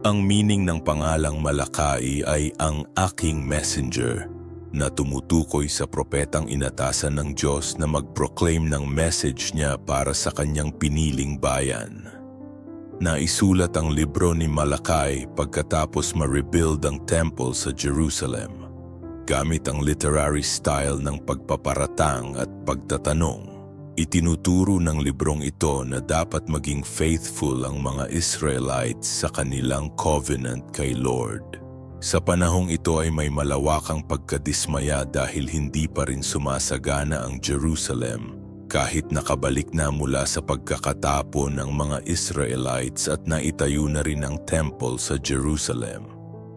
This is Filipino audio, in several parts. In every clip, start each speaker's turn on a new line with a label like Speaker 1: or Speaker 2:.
Speaker 1: Ang meaning ng pangalang Malakai ay ang aking messenger na tumutukoy sa propetang inatasan ng Diyos na mag-proclaim ng message niya para sa kanyang piniling bayan. Naisulat ang libro ni Malakay pagkatapos ma-rebuild ang temple sa Jerusalem. Gamit ang literary style ng pagpaparatang at pagtatanong, itinuturo ng librong ito na dapat maging faithful ang mga Israelites sa kanilang covenant kay Lord. Sa panahong ito ay may malawakang pagkadismaya dahil hindi pa rin sumasagana ang Jerusalem kahit nakabalik na mula sa pagkakatapon ng mga Israelites at naitayo na rin ang temple sa Jerusalem.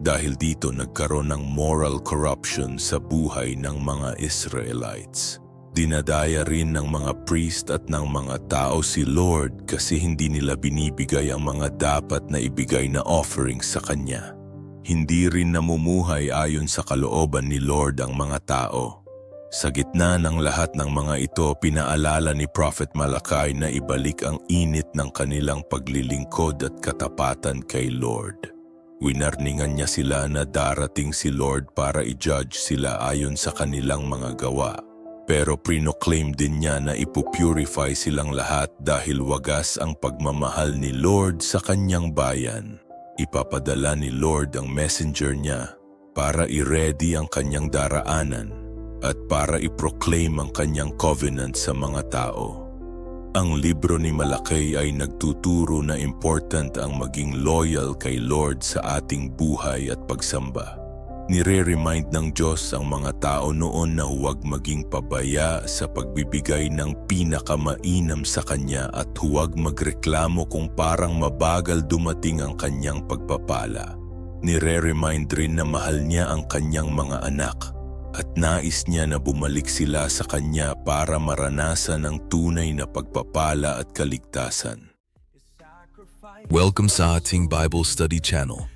Speaker 1: Dahil dito nagkaroon ng moral corruption sa buhay ng mga Israelites. Dinadaya rin ng mga priest at ng mga tao si Lord kasi hindi nila binibigay ang mga dapat na ibigay na offering sa Kanya. Hindi rin namumuhay ayon sa kalooban ni Lord ang mga tao. Sa gitna ng lahat ng mga ito, pinaalala ni Prophet Malakay na ibalik ang init ng kanilang paglilingkod at katapatan kay Lord. Winarningan niya sila na darating si Lord para i-judge sila ayon sa kanilang mga gawa. Pero prinoclaim din niya na ipupurify silang lahat dahil wagas ang pagmamahal ni Lord sa kanyang bayan. Ipapadala ni Lord ang messenger niya para i-ready ang kanyang daraanan at para i-proclaim ang kanyang covenant sa mga tao. Ang libro ni Malakay ay nagtuturo na important ang maging loyal kay Lord sa ating buhay at pagsamba. Nire-remind ng Diyos ang mga tao noon na huwag maging pabaya sa pagbibigay ng pinakamainam sa Kanya at huwag magreklamo kung parang mabagal dumating ang Kanyang pagpapala. Nire-remind rin na mahal niya ang Kanyang mga anak at nais niya na bumalik sila sa Kanya para maranasan ang tunay na pagpapala at kaligtasan.
Speaker 2: Welcome sa ating Bible Study Channel.